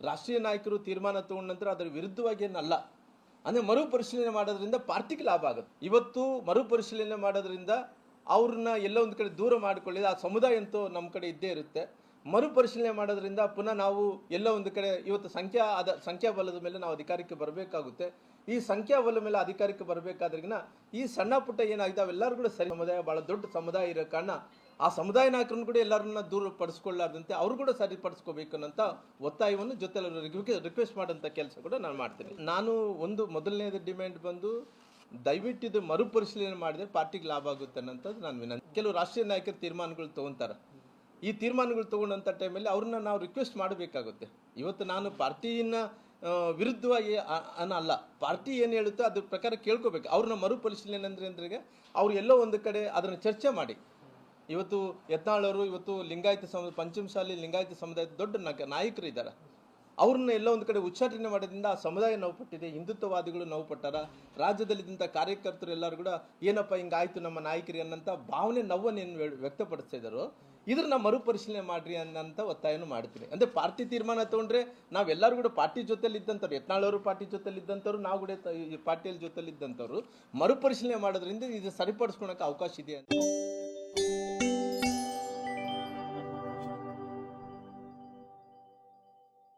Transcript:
ರಾಷ್ಟ್ರೀಯ ನಾಯಕರು ತೀರ್ಮಾನ ತಗೊಂಡ ನಂತರ ಅದರ ವಿರುದ್ಧವಾಗಿ ಏನಲ್ಲ. ಅಂದರೆ ಮರುಪರಿಶೀಲನೆ ಮಾಡೋದ್ರಿಂದ ಪಾರ್ಟಿಗೆ ಲಾಭ ಆಗುತ್ತೆ. ಇವತ್ತು ಮರುಪರಿಶೀಲನೆ ಮಾಡೋದ್ರಿಂದ ಅವ್ರನ್ನ ಎಲ್ಲೋ ಒಂದು ಕಡೆ ದೂರ ಮಾಡಿಕೊಳ್ಳಿ ಆ ಸಮುದಾಯ ಅಂತೂ ನಮ್ಮ ಕಡೆ ಇದ್ದೇ ಇರುತ್ತೆ. ಮರುಪರಿಶೀಲನೆ ಮಾಡೋದ್ರಿಂದ ಪುನಃ ನಾವು ಎಲ್ಲ ಒಂದು ಕಡೆ ಇವತ್ತು ಸಂಖ್ಯಾ ಅದ, ಸಂಖ್ಯಾಬಲದ ಮೇಲೆ ನಾವು ಅಧಿಕಾರಕ್ಕೆ ಬರಬೇಕಾಗುತ್ತೆ. ಈ ಸಂಖ್ಯಾಬಲ ಮೇಲೆ ಅಧಿಕಾರಕ್ಕೆ ಬರಬೇಕಾದ್ರಿಗಿನ ಈ ಸಣ್ಣ ಪುಟ್ಟ ಏನಾಗಿದೆ, ಅವೆಲ್ಲರೂ ಕೂಡ ಸರಿ. ಸಮುದಾಯ ಭಾಳ ದೊಡ್ಡ ಸಮುದಾಯ ಇರೋ ಕಾರಣ ಆ ಸಮುದಾಯ ನಾಯಕರನ್ನು ಕೂಡ ಎಲ್ಲರನ್ನ ದೂರ ಪಡಿಸ್ಕೊಳ್ಳಾರ್ದಂತೆ ಅವರು ಕೂಡ ಸರಿಪಡಿಸ್ಕೋಬೇಕು ಅನ್ನೋಂಥ ಒತ್ತಾಯವನ್ನು ಜೊತೆ ರಿಕ್ವೆಸ್ಟ್ ಮಾಡೋಂಥ ಕೆಲಸ ಕೂಡ ನಾನು ಮಾಡ್ತೀನಿ. ನಾನು ಒಂದು ಮೊದಲನೇದು ಡಿಮ್ಯಾಂಡ್ ಬಂದು ದಯವಿಟ್ಟು ಇದು ಮರುಪರಿಶೀಲನೆ ಮಾಡಿದರೆ ಪಾರ್ಟಿಗೆ ಲಾಭ ಆಗುತ್ತೆ ಅನ್ನೋಂಥದ್ದು ನಾನು ವಿನಂತಿ. ಕೆಲವು ರಾಷ್ಟ್ರೀಯ ನಾಯಕರು ತೀರ್ಮಾನಗಳು ತೊಗೊತಾರೆ. ಈ ತೀರ್ಮಾನಗಳು ತೊಗೊಂಡಂಥ ಟೈಮಲ್ಲಿ ಅವ್ರನ್ನ ನಾವು ರಿಕ್ವೆಸ್ಟ್ ಮಾಡಬೇಕಾಗುತ್ತೆ. ಇವತ್ತು ನಾನು ಪಾರ್ಟಿಯನ್ನ ವಿರುದ್ಧವಾಗಿ ಅನ್ನಲ್ಲ ಪಾರ್ಟಿ ಏನು ಹೇಳುತ್ತೋ ಅದ್ರ ಪ್ರಕಾರ ಕೇಳ್ಕೋಬೇಕು. ಅವ್ರನ್ನ ಮರುಪರಿಶೀಲನೆ ಅಂದರೆ ಅಂದ್ರೆ ಅವ್ರು ಎಲ್ಲೋ ಒಂದು ಕಡೆ ಅದನ್ನು ಚರ್ಚೆ ಮಾಡಿ. ಇವತ್ತು ಯತ್ನಾಳವರು ಇವತ್ತು ಲಿಂಗಾಯತ ಸಮುದಾಯ ಪಂಚಮಶಾಲಿ ಲಿಂಗಾಯತ ಸಮುದಾಯದ ದೊಡ್ಡ ನಾಯಕ- ನಾಯಕರು ಇದ್ದಾರೆ ಅವ್ರನ್ನ ಎಲ್ಲ ಒಂದು ಕಡೆ ಉಚ್ಚಾಟನೆ ಮಾಡೋದ್ರಿಂದ ಆ ಸಮುದಾಯ ನೋವು ಪಟ್ಟಿದೆ, ಹಿಂದುತ್ವವಾದಿಗಳು ನೋವು ಪಟ್ಟಾರ. ರಾಜ್ಯದಲ್ಲಿದ್ದಂಥ ಕಾರ್ಯಕರ್ತರು ಎಲ್ಲರೂ ಕೂಡ, ಏನಪ್ಪ ಹಿಂಗಾಯ್ತು ನಮ್ಮ ನಾಯಕರಿ ಅನ್ನೋಂಥ ಭಾವನೆ ನೋವನ್ನು ಏನು ವ್ಯ- ವ್ಯಕ್ತಪಡಿಸ್ತಾ ಇದ್ದಾರೋ ಇದ್ರನ್ನ ಮರುಪರಿಶೀಲನೆ ಮಾಡ್ರಿ ಅನ್ನೋಂಥ ಒತ್ತಾಯನೂ ಮಾಡ್ತೀನಿ. ಅಂದ್ರೆ ಪಾರ್ಟಿ ತೀರ್ಮಾನ ತಗೊಂಡ್ರೆ ನಾವೆಲ್ಲರೂ ಕೂಡ ಪಾರ್ಟಿ ಜೊತೆಲಿ ಇದ್ದಂಥವ್ರು ಯತ್ನಾಳವರು ಪಾರ್ಟಿ ಜೊತೆಲಿ ಇದ್ದಂಥವ್ರು ನಾವು ಕೂಡ ಪಾರ್ಟಿಯಲ್ಲಿ ಜೊತೆಲಿ ಇದ್ದಂಥವ್ರು ಮರುಪರಿಶೀಲನೆ ಮಾಡೋದ್ರಿಂದ ಇದು ಸರಿಪಡಿಸ್ಕೊಳಕ್ಕೆ ಅವಕಾಶ ಇದೆ ಅಂತ.